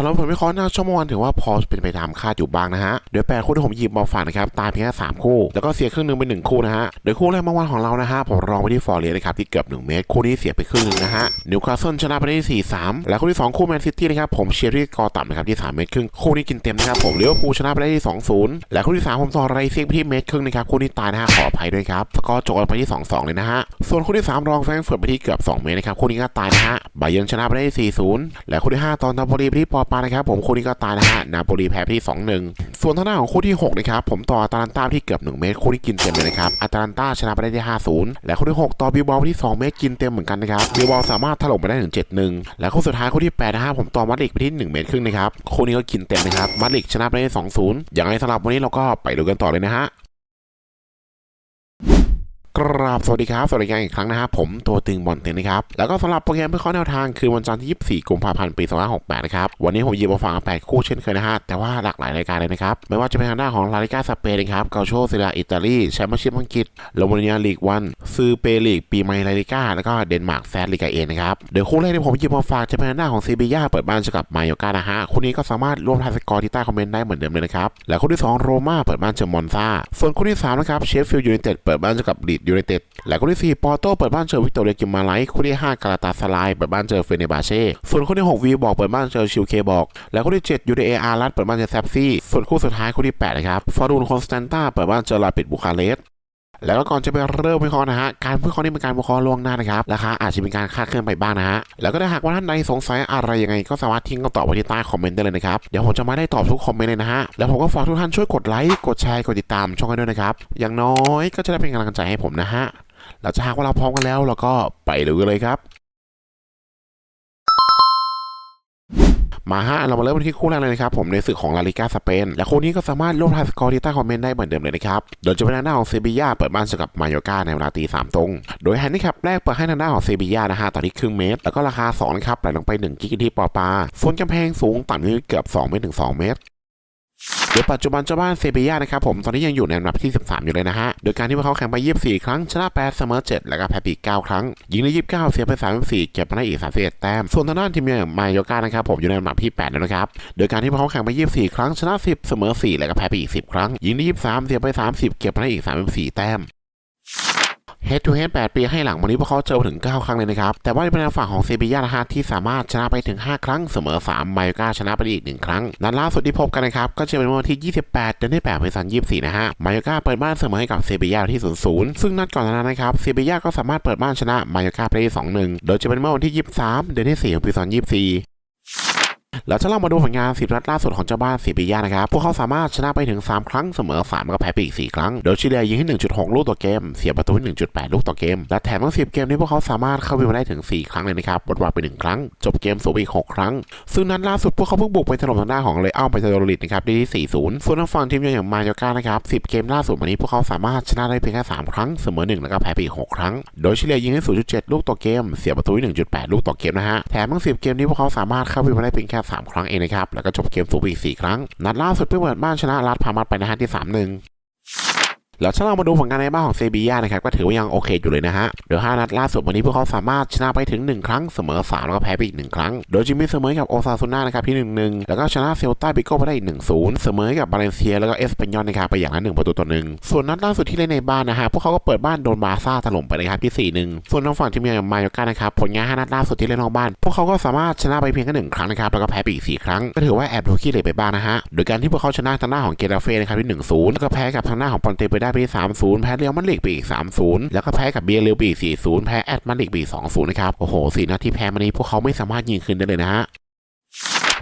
ำหรับผลวิเคราะห์หน้าชั่วโมงวันถือว่าพอเป็นไปตามคาดอยู่บ้างนะฮะโดยแปดคู่ที่ผมหยิบมาฝากนะครับตายเพียงแค่สามคู่ แล้วก็เสียครึ่งหนึ่งเป็นหนึ่งคู่นะฮะโดยคู่แรกเมื่อวานของเรานะฮะผมรองไปที่ฟอร์เรียนะครับที่เกือบ1เมตรคู่นี้เสียไปครึ่งนึงนะฮะนิวคาสเซิลชนะไปได้ที่4-3และคู่ที่2คู่แมนซิตี้นะครับผมเชียร์ที่กอต่ำนะครับที่3เมตรครึ่งคู่นี้กินเต็มนะครับผมเลิเวอร์พูลชนะไปได้ที่2-0และคู่ที่3ผมต่อไรเซียงไปที่เมตรครึ่งนะครับคู่นี้ตายนะฮะขออภัยด้วยครับสกอร์จบไปที่2-2เลยนะฮะส่วนคู่ที่3รองแฟรงก์เฟิร์ตไปที่เกือบ2เมตรนะครับคู่นี้ก็ตายนะฮะบาเยิร์นชนะไปได้ที่4-0และคู่ที่5ตอนนาโปลีไปที่ปอปานะครับผมคู่นี้ก็ตายนะฮะนาโปลีแพ้ไปที่ 2-1 ส่วนทางด้านของคู่ที่6นะครับผมต่ออาตาลันตาที่เกือบ 1 เมตร คู่นี้กินเต็มเลยนะครับอาตาลันตาชนะไปได้ที่5-0 และคู่ที่ 6 ต่อบิลบอลที่ 2 เมตรกินเต็มเหมือนกันนะครับบิลบอลสามารถถล่มไปได้ถึง7-1 และคู่สุดท้ายคู่ที่8นะฮะผมต่อมัดลิกไปที่ 1 เมตรครึ่งนะครับคู่นี้ก็กินเต็มนะครับมัดลิกชนะไปได้2-0อย่างไรสำหรับวันนี้เราก็ไปดูกันต่อเลยนะฮะ กราบสวัสดีครับ สวัสดีกันอีกครั้งนะครับผมตัวตึงบอลเต็นนะครับ แล้วก็สำหรับโปรแกรมเพื่อข้อแนวทางคือวันจันทร์ที่ 24 กุมภาพันธ์ ปี 2568 นะครับ วันนี้ผมหยิบมาฝาก8คู่เช่นเคยนะฮะ แต่ว่าหลากหลายรายการเลยนะครับ ไม่ว่าจะเป็นทางด้านของลาลิก้าสเปนนะครับเกาโชเซเรียอิตาลีแชมเปี้ยนชิพอังกฤษโรมาเนียลีกวันซือเปลีกปีใหม่ลาลิก้าแล้วก็เดนมาร์กแซดลีกาเอนะครับเดี๋ยวคู่แรกที่ผมหยิบมาฝากจะเป็นทางด้านของซีบียาเปิดบ้านเจอกับมาโยกานะฮะคู่นี้ก็สามารถร่วมทายสกอร์ที่ใต้คอมเมนต์ได้เหมือนเดิมเลยนะครับและคู่ที่สองโรม่าเปิดบ้านเจอมอนซาส่วนคู่ที่สามนะครับเชฟฟิลด์ยูไนเต็ดเปิดบ้านเจอกับลีดยูไนเต็ด และคู่ที่สี่ปอร์โตเปิดบ้านเจอวิกตอเรียกิมมาไลคู่ที่ห้ากาลาตาสลายเปิดบ้านเจอเฟเนบาเช่ส่วนคู่ที่หกวีบอกเปิดบ้านเจอชิวเคบอก และคู่ที่เจ็ดยูดีเออาร์ลัดเปิดบ้านเจอแซปซี่ส่วนคู่สุดท้ายคู่ที่แปดนะครับฟอรูนคอนสแตนตาเปิดบ้านเจอลาปิดบุคาเรส แล้วก็ก่อนจะไปเริ่มวิเคราะห์นะฮะ การวิเคราะห์นี่เป็นการวิเคราะห์ล่วงหน้านะครับ ราคาอาจจะมีการคาดเคลื่อนไปบ้างนะฮะ แล้วก็ถ้าหากว่าท่านใดสงสัยอะไรยังไงก็สามารถทิ้งคำตอบไว้ที่ใต้คอมเมนต์ได้เลยนะครับ เดี๋ยวผมจะมาได้ตอบทุกคอมเมนต์เลยนะฮะ แล้วผมก็ฝากทุกท่านช่วยกดไลค์ กดแชร์ กดติดตามช่องกันด้วยนะครับ อย่างน้อยก็จะได้เป็นกำลังใจให้ผมนะฮะ แล้วจะหากว่าเราพร้อมกันแล้วเราก็ไปดูกันเลยครับ มาฮะเรามาเริ่มกันที่คู่แรกเลยนะครับผมในศึกของลาลิก้าสเปนและคู่นี้ก็สามารถร่วมทายสกอร์ที่ใต้คอมเมนต์ได้เหมือนเดิมเลยนะครับโดยจะเป็นทางด้านของเซบียาเปิดบ้านเจอกับมาโยกาในเวลาตีสามตรงโดยแฮนดี้แคปแรกเปิดให้ทางด้านของเซบียานะฮะต่อที่ครึ่งเมตร แล้วก็ราคา2นะครับไหลลงไป 1 กิกที่ปอปาส่วนกำแพงสูงต่ำที่เกือบ2เมตรถึง2เมตร โดยปัจจุบันเจ้าบ้านเซบียานะครับผมตอนนี้ยังอยู่ในอันดับที่ 13 อยู่เลยนะฮะ โดยการที่พวกเขาแข่งไป 24 ครั้ง ชนะ8เสมอ 7 แล้วก็แพ้ไปอีก9ครั้ง ยิงได้ 29 เสียไป 34 เก็บมาได้อีก 31 แต้ม ส่วนทางด้านทีมอย่างมาโยกานะครับผมอยู่ในอันดับที่ 8 แล้วนะครับ โดยการที่พวกเขาแข่งไป 24 ครั้ง ชนะ 10 เสมอ 4 แล้วก็แพ้ไปอีก 10 ครั้ง ยิงได้ 23 เสียไป 30 เก็บมาได้อีก 34 แต้ม Head to Head 8 ปีให้หลังวันนี้พวกเขาเจอถึง 9 ครั้งเลยนะครับ แต่ว่าเป็นทางฝั่งของเซบียานะฮะที่สามารถชนะไปถึง 5 ครั้งเสมอ 3 ไมโอกาชนะไปอีก 1 ครั้ง นัดล่าสุดที่พบกันนะครับ ก็จะเป็นวันที่ 28 เดือนที่8เมษายน24 นะฮะ ไมโอกาเปิดบ้านเสมอให้กับเซบียาที่ 0-0 ซึ่งนัดก่อนหน้านั้นนะครับ เซบียาก็สามารถเปิดบ้านชนะไมโอกาไปได้2-1 โดยจะเป็นเมื่อวันที่ 23 เดือนที่4ของปี2024 แล้วถ้าเรามาดูผลงานสิบนัดล่าสุดของเจ้าบ้านซีปียานะครับ พวกเขาสามารถชนะไปถึง 3 ครั้งเสมอ 3 แล้วก็แพ้ไปอีก 4 ครั้ง โดยชิเลียยิงให้ 1.6 ลูกต่อเกม เสียประตูให้1.8 ลูกต่อเกม และแถมทั้ง 10 เกมนี้พวกเขาสามารถเข้าไปมาได้ถึง 4 ครั้งเลยนะครับบดวาไป 1 ครั้ง จบเกมสูงไปอีก 6 ครั้ง ซึ่งนัดล่าสุดพวกเขาเพิ่งบุกไปถล่มทางด้านของเลอัลไปเทโรลิตนะครับได้ที่ 4-0 ส่วนทางฝั่งทีมอย่างมาโยกานะครับ10 เกมล่าสุดวันนี้พวกเขาสามารถชนะได้เพียงแค่3ครั้งเสมอ1แล้วก็แพ้ไปอีก6ครั้ง โดยชิเลียยิงให้ 0.7 ลูกต่อเกม เสียประตูให้1.8 ลูกต่อเกมนะฮะ แถมทั้ง 10 เกมนี้พวกเขาสามารถเข้าไปมาได้เพียงแค่3 ครั้งเองนะครับ แล้วก็จบเกมสูบอีก 4 ครั้ง นัดล่าสุดเพิ่งเปิดบ้านชนะรัฐพามัดไปนะฮะที่ 3-1 แล้วถ้าเรามาดูผลงานในบ้านของเซบียานะครับก็ถือว่ายังโอเคอยู่เลยนะฮะโดย5นัดล่าสุดวันนี้พวกเขาสามารถชนะไปถึง 1 ครั้งเสมอ 3 แล้วก็แพ้ไปอีก 1 ครั้ง โดยจิมมี่เสมอกับโอซาซูน่านะครับที่ 1-1 แล้วก็ชนะเซลตาบิโก้ไปได้อีก1-0 เสมอกับบาเลนเซียแล้วก็เอสเปนยอนนะครับไปอย่างละ1ประตูต่อหนึ่งส่วนนัดล่าสุดที่เล่นในบ้านนะฮะพวกเขาก็เปิดบ้านโดนบาซ่าถล่มไปนะครับที่4-1ส่วนทางฝั่งทีมอย่างมาโยกานะครับผลงาน5นัดล่าสุดที่เล่นนอกบ้าน พวกเขาก็สามารถชนะไปเพียงแค่หนึ่งครั้งนะครับแล้วก็แพ้ไปอีก4ครั้งก็ถือว่าแอบดูขี้เหร่ไปบ้างนะฮะโดยการที่พวกเขาชนะทางหน้าของเกราเฟ่นะครับที่1-0แล้วก็แพ้กับทางหน้าของปอนเตไปได้ไปที่3-0 แพ้เรียวมันลีกไปอีก 3-0 แล้วก็แพ้กับเบียร์เรียวไปอีก4-0 แพ้แอดมันลิกไปอีก2-0 นะครับ โอ้โหสี่นัดที่แพ้มานี้พวกเขาไม่สามารถยิงคืนได้เลยนะฮะ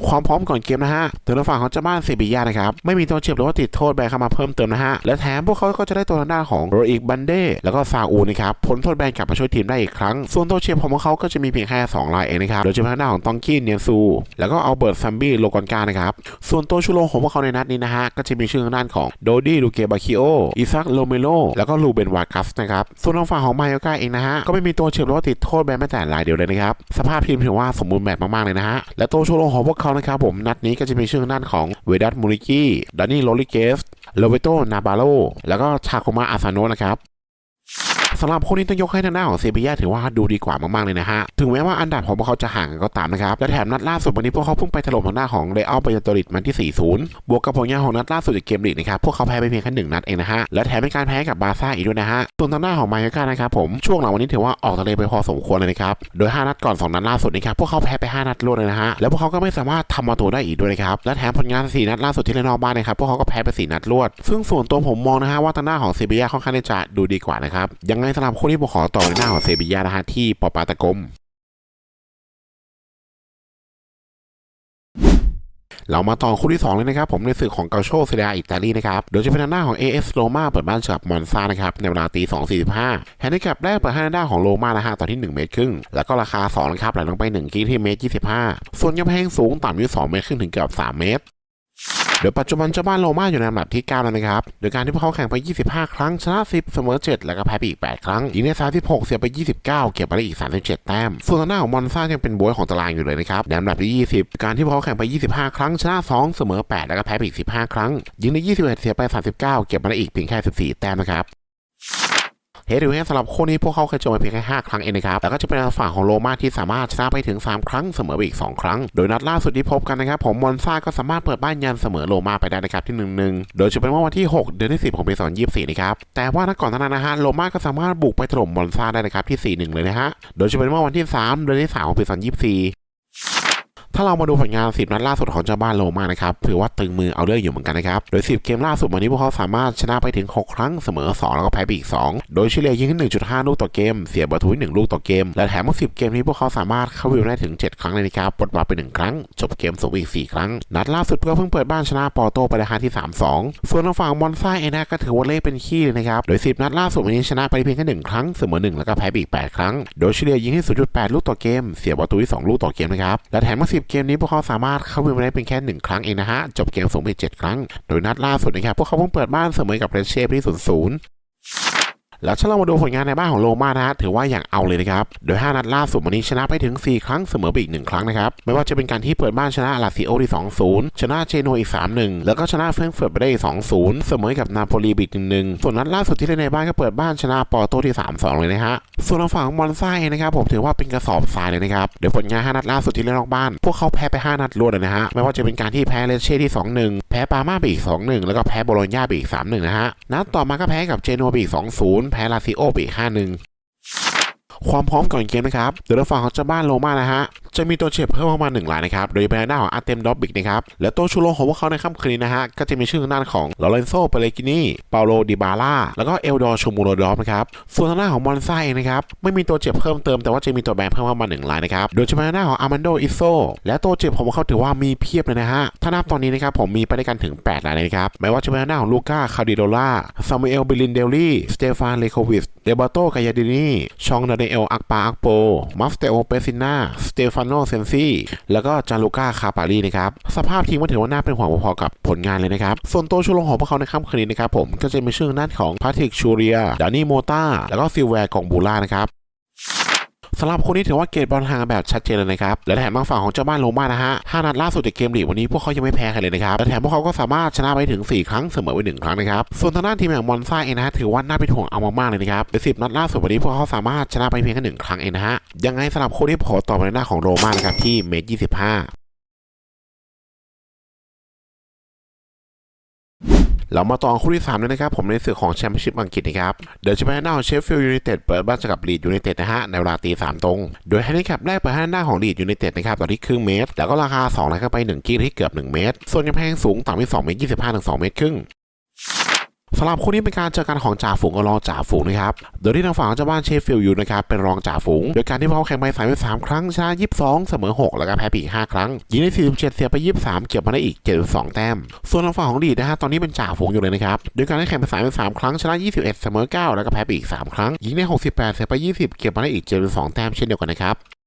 ความพร้อมก่อนเกมนะฮะตัวฝั่งของเจ้าบ้านเซบียานะครับไม่มีตัวเจ็บหรือว่าติดโทษแบนเข้ามาเพิ่มเติมนะฮะและแถมพวกเขาก็จะได้ตัวทางด้านของโรอีกบันเด้แล้วก็ซาอูนะครับพ้นโทษแบนกลับมาช่วยทีมได้อีกครั้ง ส่วนตัวเจ็บของพวกเขาก็จะมีเพียงแค่2รายเองนะครับโดยเฉพาะทางด้าของตองกี้เนียนซู แล้วก็เอัลเบิร์ตซัมบี้โลกอนกานะครับส่วนตัวชูโรงของพวกเขาในนัดนี้นะฮะก็จะมีชื่อทางด้านของโดดี้ลูเกบาคิโออิซักโลเมโลแล้วก็ลูเบนวากัสนะครับส่วนทางฝั่งของมาโยกาเองนะฮะก็ไม่มีตัวเจ็บหรือว่าติดโทษแบนแม้แต่รายเดียวเลยนะครับสภาพทีมถือว่าสมบูรณ์แบบมากๆเลยนะฮะและตัวชูโรงของพวกเขานะครับผมนัดนี้ก็จะมีชื่อด้านของเวดัตมูริกี้ดานนี่โรลิเกสโลเวโตนาบาโลแล้วก็ชาโคมาอาซาโนนะครับ สำหรับคนนี้ต้องยกให้ทางหน้าของเซบียาถือว่าดูดีกว่ามากๆเลยนะฮะ ถึงแม้ว่าอันดับของพวกเขาจะห่างกันก็ตามนะครับ และแถมนัดล่าสุดวันนี้พวกเขาเพิ่งไปถล่มทางหน้าของเรอัลบายาโตริดมันที่ 4-0 บวกกับผลงานของนัดล่าสุดจากเกมลีกนะครับพวกเขาแพ้ไปเพียงแค่หนึ่งนัดเองนะฮะ และแถมเป็นการแพ้กับบาร์ซ่าอีกด้วยนะฮะส่วนทางหน้าของมายากานะครับผมช่วงหลังวันนี้ถือว่าออกทะเลไปพอสมควรเลยนะครับโดย 5 นัดก่อน 2 นัดล่าสุดนะครับพวกเขาแพ้ไป 5 นัดรวดเลยนะฮะแล้วพวกเขาก็ไม่สามารถทำประตูได้อีกด้วยนะครับและแถมผลงาน 4 นัดล่าสุดที่เล่นนอกบ้านนะครับพวกเขาก็แพ้ไป 4 นัดรวด ซึ่งส่วนตัวผมมองนะฮะว่าทางหน้าของเซบียาค่อนข้างจะดูดีกว่านะครับยังไงสำหรับคนที่ผมขอต่อในหน้าของเซบียานะฮะที่ปอปาตะกมเรามาต่อคู่ที่ 2 เลยนะครับ ผมในศึกของเกาโชเซเรียอิตาลีนะครับ โดยจะเป็นทางหน้าของ AS โรมาเปิดบ้านเจอกับมอนซานะครับ ในเวลาตี2.45แฮนดิแคปแรกเปิดให้ทางด้านของโรมานะฮะต่อที่ 1 เมตรครึ่ง แล้วก็ราคา2นะครับไหลลงไป1กิที่เมตร 25 ส่วนกำแพงสูงต่ำอยู่2เมตรครึ่งถึงเกือบ3เมตร โดยปัจจุบันเจ้าบ้านโรม่าอยู่ในอันดับที่ 9 แล้วนะครับ โดยการที่พวกเขาแข่งไป 25 ครั้ง ชนะ 10 เสมอ 7 แล้วก็แพ้ไปอีก 8 ครั้งยิงใน36 เสียไป 29 เก็บมาได้อีก 37 แต้ม ส่วนหน้าของมอนซายังเป็นบวยของตารางอยู่เลยนะครับในอันดับที่ 20 การที่พวกเขาแข่งไป 25 ครั้ง ชนะ 2 เสมอ 8 แล้วก็แพ้ไปอีก 15 ครั้งยิงใน21 เสียไป 39 เก็บมาได้อีกเพียงแค่ 14 แต้มนะครับ เฮดดูเฮดสำหรับคู่นี้พวกเขาเคยเจอมาเพียงแค่5ครั้งเองนะครับแต่ก็จะเป็นฝั่งของโรม่าที่สามารถชนะไปถึง 3 ครั้งเสมอไปอีก 2 ครั้ง โดยนัดล่าสุดที่พบกันนะครับผมมอนซาก็สามารถเปิดบ้านยันเสมอโรม่าไปได้นะครับที่ 1-1 โดยจะเป็นเมื่อวันที่ 6 เดือนที่ 10 ของปี 2024 นะครับแต่ว่านัดก่อนหนานั้นนะฮะโรม่าก็สามารถบุกไปถล่มมอนซาได้นะครับที่ 4-1 เลยนะฮะโดยจะเป็นเมื่อวันที่ 3 เดือนที่ 3 ของปี 2024 ถ้าเรามาดูผลงาน 10 นัดล่าสุดของเจ้าบ้านโรมานะครับถือว่าตึงมือเอาเรื่องอยู่เหมือนกันนะครับโดย 10 เกมล่าสุดวันนี้พวกเขาสามารถชนะไปถึง 6 ครั้งเสมอ 2 แล้วก็แพ้ไปอีก 2 โดยเฉลี่ยยิงที่1.5 ลูกต่อเกม เสียประตูที่1ลูกต่อเกม และแถมทั้ง10 เกมนี้พวกเขาสามารถเข้าวิวได้ถึง 7 ครั้งเลยนะครับปลดบาไป 1 ครั้ง จบเกมสูงอีก 4 ครั้ง นัดล่าสุดก็เพิ่งเปิดบ้านชนะปอร์โตไปได้ฮะที่ 3-2 ส่วนทางฝั่งมอนซ่าเองนะก็ถือว่าเล่เป็นขี้เลยนะครับโดย 10 นัดล่าสุดวันนี้ชนะไปเพียงแค่1ครั้งเสมอ1แล้วก็แพ้ไปอีก 8 ครั้ง โดยเฉลี่ยยิงที่0.8 ลูกต่อเกม เสียประตูที่2ลูกต่อเกมนะครับและแถมทั้ง10 เกมนี้พวกเขาสามารถเข้าไปได้เป็นแค่ 1 ครั้งเองนะฮะ จบเกมสูงไป7ครั้ง โดยนัดล่าสุดนะครับพวกเขาเพิ่งเปิดบ้านเสมอกับเรเช่ที่0-0 แล้วถ้าเรามาดูผลงานในบ้านของโรม่านะฮะถือว่าอย่างเอาเลยนะครับ โดย 5 นัดล่าสุดวันนี้ชนะไปถึง 4 ครั้งเสมอไปอีก 1 ครั้งนะครับ ไม่ว่าจะเป็นการที่เปิดบ้านชนะลาซิโอที่2-0 ชนะเจโนอีก 3-1 แล้วก็ชนะเฟรงเฟิร์ตไปได้อีก2-0 เสมอกับนาโปลีบีก1-1 ส่วนนัดล่าสุดที่เล่นในบ้านก็เปิดบ้านชนะปอร์โตที่ 3-2 เลยนะฮะ ส่วนฝั่งมอนซ่าเองนะครับผมถือว่าเป็นกระสอบทรายเลยนะครับโดยผลงาน 5 นัดล่าสุดที่เล่นนอกบ้าน พวกเขาแพ้ไป 5 นัดรวดเลยนะฮะ ไม่ว่าจะเป็นการที่แพ้เลเช่ที่ 2-1 แพ้ปาม่าไปอีก 2-1 แล้วก็แพ้โบโลญญาไปอีก 3-1 นะฮะ นัดต่อมาก็แพ้กับเจโนไปอีก 2-0แพ้ลาซิโอไปอีก5-1 ความพร้อมก่อนเกมนะครับโดยทางฝั่งของเจ้าบ้านโรม่านะฮะจะมีตัวเจ็บเพิ่มเข้ามาหนึ่งรายนะครับ โดยเป็นทางด้านของอาร์เตมดอบบิกนะครับ และตัวชูโรงของพวกเขาในค่ำคืนนี้นะฮะ ก็จะมีชื่อทางด้านของลอเรนโซเปเรกินีเปาโลดิบาร่า แล้วก็เอลดอร์ชูมูโรดอฟนะครับ ส่วนทางด้านของมอนซ่าเองนะครับ ไม่มีตัวเจ็บเพิ่มเติมแต่ว่าจะมีตัวแบนเพิ่มเข้ามาหนึ่งรายนะครับ โดยเป็นทางด้าของอาร์มันโดอิโซและตัวเจ็บของพวกเขาถือว่ามีเพียบเลยนะฮะ ถ้านับตอนนี้นะครับผมมีไปด้วยกันถึง8รายเลยนะครับ ไม่ว่าจะเป็นทางด้านของลูก้าคาดิโดล่าซามูเอลบิลินเดลลี่ สเตฟานเลโควิส เดบาโตกายาดินีชองดาเเอลอักปาอักโปมัฟเตโอเปซิน่าสเตฟานโนเซนซี่แล้วก็จาลูก้าคาปารีนะครับสภาพทีมก็ถือว่าน่าเป็นห่วงพอๆกับผลงานเลยนะครับ ส่วนตัวชูโรงของพวกเขาในค่ำคืนนี้นะครับผมก็จะมีชื่อด้านของพาทริกชูเรียดานี่โมตาแล้วก็ซิลแวร์กองบูล่านะครับ สำหรับคนนี้ถือว่าเกตบอลห่างแบบชัดเจนเลยนะครับ และแถมทางฝั่งของเจ้าบ้านโรม่านะฮะ5นัดล่าสุดจากเกมลีกวันนี้พวกเขายังไม่แพ้ใครเลยนะครับ และแถมพวกเขาก็สามารถชนะไปถึง 4 ครั้งเสมอไป1ครั้งนะครับ ส่วนทางด้านทีมอย่างมอนซ่าเองนะฮะถือว่าน่าเป็นห่วงเอามากๆเลยนะครับใน10นัดล่าสุดวันนี้พวกเขาสามารถชนะไปเพียงแค่หนึ่งครั้งเองนะฮะยังไงสำหรับคนที่ขอต่อไปในหน้าของโรม่านะครับที่เมตร25 เรามาต่อคู่ที่3เลยนะครับผมในศึกของแชมเปี้ยนชิพอังกฤษนะครับเดี๋ยวจะไปหน้าของเชฟฟิลด์ยูไนเต็ดเปิดบ้านเจอกับลีดยูไนเต็ดนะฮะในเวลาตีสามตรง โดยแฮนดิแคปแรกเปิดให้หน้าของลีดยูไนเต็ดนะครับต่อที่ครึ่งเมตร แล้วก็ราคา2แล้วก็ไป1กิโลที่เกือบ 1 เมตร ส่วนกำแพงสูงต่ำที่2เมตร25ถึง2เมตรครึ่ง สำหรับคู่นี้เป็นการเจอกันของจ่าฝูงกับรองจ่าฝูงนะครับ โดยที่ทางฝั่งเจ้าบ้านเชฟฟิลด์อยู่นะครับเป็นรองจ่าฝูง โดยการที่พวกเขาแข่งไปสามไปสามครั้งชนะ22เสมอ6แล้วก็แพ้ไปอีก5ครั้ง ยิงได้47เสียไป23เก็บมาได้อีก72แต้ม ส่วนทางฝั่งของลีดนะฮะตอนนี้เป็นจ่าฝูงอยู่เลยนะครับ โดยการที่แข่งไปสามไปสามครั้งชนะ21เอ็ดเสมอ9แล้วก็แพ้ไปอีก3ครั้ง ยิงได้68เสียไป20เก็บมาได้อีก72แต้มเช่นเดียวกันนะครับ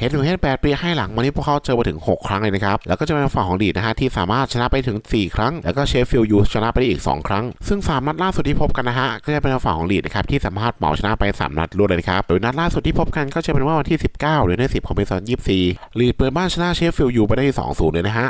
เฮดหนึ่งเฮดแปดปีให้หลังวันนี้พวกเขาเจอมาถึง 6 ครั้งเลยนะครับ แล้วก็จะเป็นฝั่งของลีดนะฮะที่สามารถชนะไปถึง 4 ครั้ง แล้วก็เชฟฟิลด์ยูชนะไปได้อีก 2 ครั้ง ซึ่ง 3 นัดล่าสุดที่พบกันนะฮะก็จะเป็นฝั่งของลีดนะครับที่สามารถเหมาชนะไป 3 นัดรวดเลยนะครับโดยนัดล่าสุดที่พบกันก็จะเป็นว่าวันที่ 19เดือนที่10ของปี2024ลีดเปิดบ้านชนะเชฟฟิลด์ยูไปได้2-0เลยนะฮะ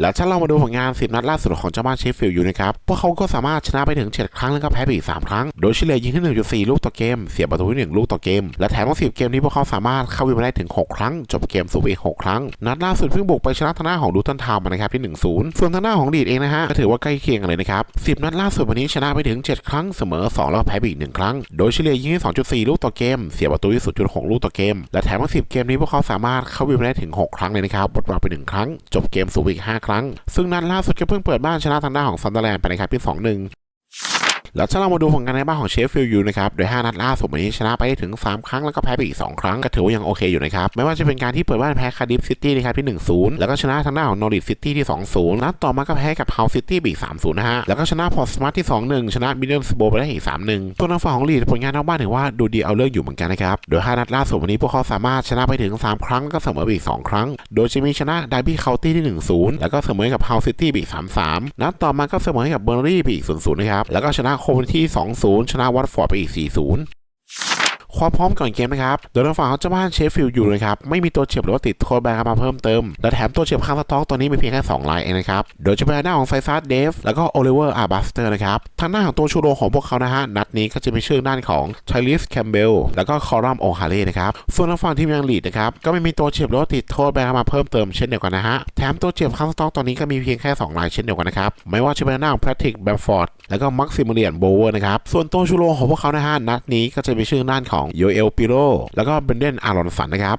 แล้วถ้าเรามาดูผลงาน 10 นัดล่าสุดของเจ้าบ้านเชฟฟิลด์อยู่นะครับ พวกเขาก็สามารถชนะไปถึง 7 ครั้ง แล้วก็แพ้ไปอีก 3 ครั้ง โดยเฉลี่ยยิงที่ 1.4 ลูกต่อเกม เสียประตูที่1ลูกต่อเกม และแถมทั้ง10 เกมนี้พวกเขาสามารถเข้าวินมาได้ถึง 6 ครั้ง จบเกมสูงอีก 6 ครั้ง นัดล่าสุดเพิ่งบุกไปชนะทางหน้าของดูตันทาวน์มานะครับที่ 1-0 ส่วนทางหน้าของลีดเองนะฮะก็ถือว่าใกล้เคียงกันเลยนะครับ 10 นัดล่าสุดวันนี้ชนะไปถึง 7 ครั้ง เสมอ 2 แล้วแพ้ไปอีก 1 ครั้ง โดยเฉลี่ยยิงที่ 2.4 ลูกต่อเกม เสียประตูที่ 0.6 ลูกต่อเกม และแถมทั้ง10 เกมนี้พวกเขาสามารถเข้าวินมาได้ถึง 6 ครั้งเลยนะครับบทบาไป 1 ครั้ง จบเกมสูงไปอีก 5ครั้ง ซึ่งนัดล่าสุดก็เพิ่งเปิดบ้านชนะทางด้านของซันเดอร์แลนด์ไปนะครับที่2-1 แล้วถ้าเรามาดูผลงานในบ้านของเชฟฟิลด์ยูนะครับ โดย 5 นัดล่าสุดวันนี้ชนะไปถึง 3 ครั้งแล้วก็แพ้ไปอีก 2 ครั้งก็ถือว่ายังโอเคอยู่นะครับ ไม่ว่าจะเป็นการที่เปิดบ้านแพ้คาร์ดิฟซิตี้นะครับที่ 1-0 แล้วก็ชนะทางด้านของนอริทซิตี้ที่ 2-0 นัดต่อมาก็แพ้กับเฮาซิตี้อีก 3-0 นะฮะ แล้วก็ชนะพอร์ตสมาร์ทที่ 2-1 ชนะมิดเดิลสโบไปได้อีก 3-1 ตัวนักฝั่งของลีดผลงานนอกบ้านถือว่าดูดีเอาเรื่องอยู่เหมือนกันนะครับ โดย 5 นัดล่าสุดวันนี้พวกเขาสามารถชนะไปถึง 3 ครั้งแล้วก็เสมออีก 2 ครั้ง โดยจะมีชนะดาร์บี้เคาน์ตี้ที่ 1-0 แล้วก็เสมอกับเฮาซิตี้อีก 3-3 นัดต่อมาก็เสมอกับเบอร์รี่อีก 0-0 นะครับ แล้วก็ชนะโคคมที่ 2-0 ชนะวัตฟอร์ดไปอีก 4-0 ความพร้อมก่อนเกมนะครับโดยทางฝั่งของเจ้าบ้านเชฟฟิลด์อยู่นะครับไม่มีตัวเจ็บหรือว่าติดโทษแบนมาเพิ่มเติม และแถมตัวเจ็บข้างสต็อกตอนนี้มีเพียงแค่2รายเองนะครับโดยจะเป็นหน้าของไซซัสเดฟแล้วก็โอลิเวอร์อาร์บัสเตอร์นะครับทางหน้าของตัวชูโรของพวกเขานะฮะนัดนี้ก็จะเป็นชื่อด้านของไทลิสแคมเบลแล้วก็คอรัมโอฮาเล่นะครับส่วนทางฝั่งทีมยังลีดนะครับก็ไม่มีตัวเจ็บหรือว่าติดโทษแบนมาเพิ่มเติมเช่นเดียวกันนะฮะแถมตัวเจ็บข้างสต็อกตอนนี้ก็มีเพียงแค่2รายเช่นเดียวกันนะครับไม่ว่าจะเป็นหน้าของแพทริกแบมฟอร์ดแล้วก็มักซิมิเลียนโบเวอร์นะครับส่วนตัวชูโรของพวกเขานะฮะนัดนี้ก็จะเป็นชื่อด้านของโยเอลปิโรแล้วก็เบนเดนอารอนสันนะครับ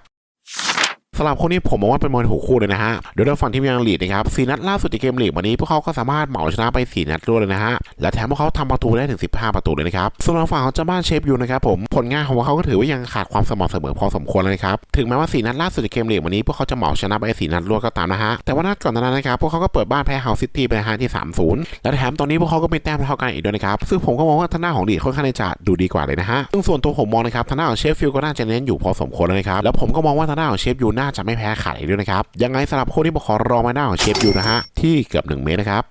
สำหรับคนนี้ผมมองว่าเป็นมวยถูกคู่เลยนะฮะโดยทางฝั่งทีมยังลีดนะครับสีนัดล่าสุดในเกมลีกวันนี้พวกเขาก็สามารถเหมาชนะไป 4 นัดรวดเลยนะฮะ และแถมพวกเขาทำประตูได้ถึง 15 ประตูเลยนะครับ ส่วนทางฝั่งของเจ้าบ้านเชฟยูนะครับผม ผลงานของพวกเขาก็ถือว่ายังขาดความสม่ำเสมอพอสมควรเลยนะครับ ถึงแม้ว่า 4 นัดล่าสุดในเกมลีกวันนี้พวกเขาจะเหมาชนะไป 4 นัดรวดก็ตามนะฮะ แต่ว่านัดก่อนหนานั้นนะครับพวกเขาก็เปิดบ้านแพ้เฮาซิตี้ไปฮะที่ 3-0 และแถมตอนนี้พวกเขาก็มีแต้มเท่ากันอีกด้วยนะครับ ซึ่งผมก็มองว่าทางหน้าของลีดค่อนข้างจะดูดีกว่าเลยนะฮะซึ่งส่วนตัวผมมองนะครับทางหน้าของเชฟฟิลด์ก็น่าจะเน้นอยู่พอสมควรเลยนะครับแล้วผมก็มองว่าทางหน้าของเชฟยูน่าจะไม่แพ้ขาดอีกด้วยนะครับ ยังไงสำหรับคนที่มาขอรองมาหน้าของเชฟอยู่นะฮะ ที่เกือบ 1 เมตรนะครับ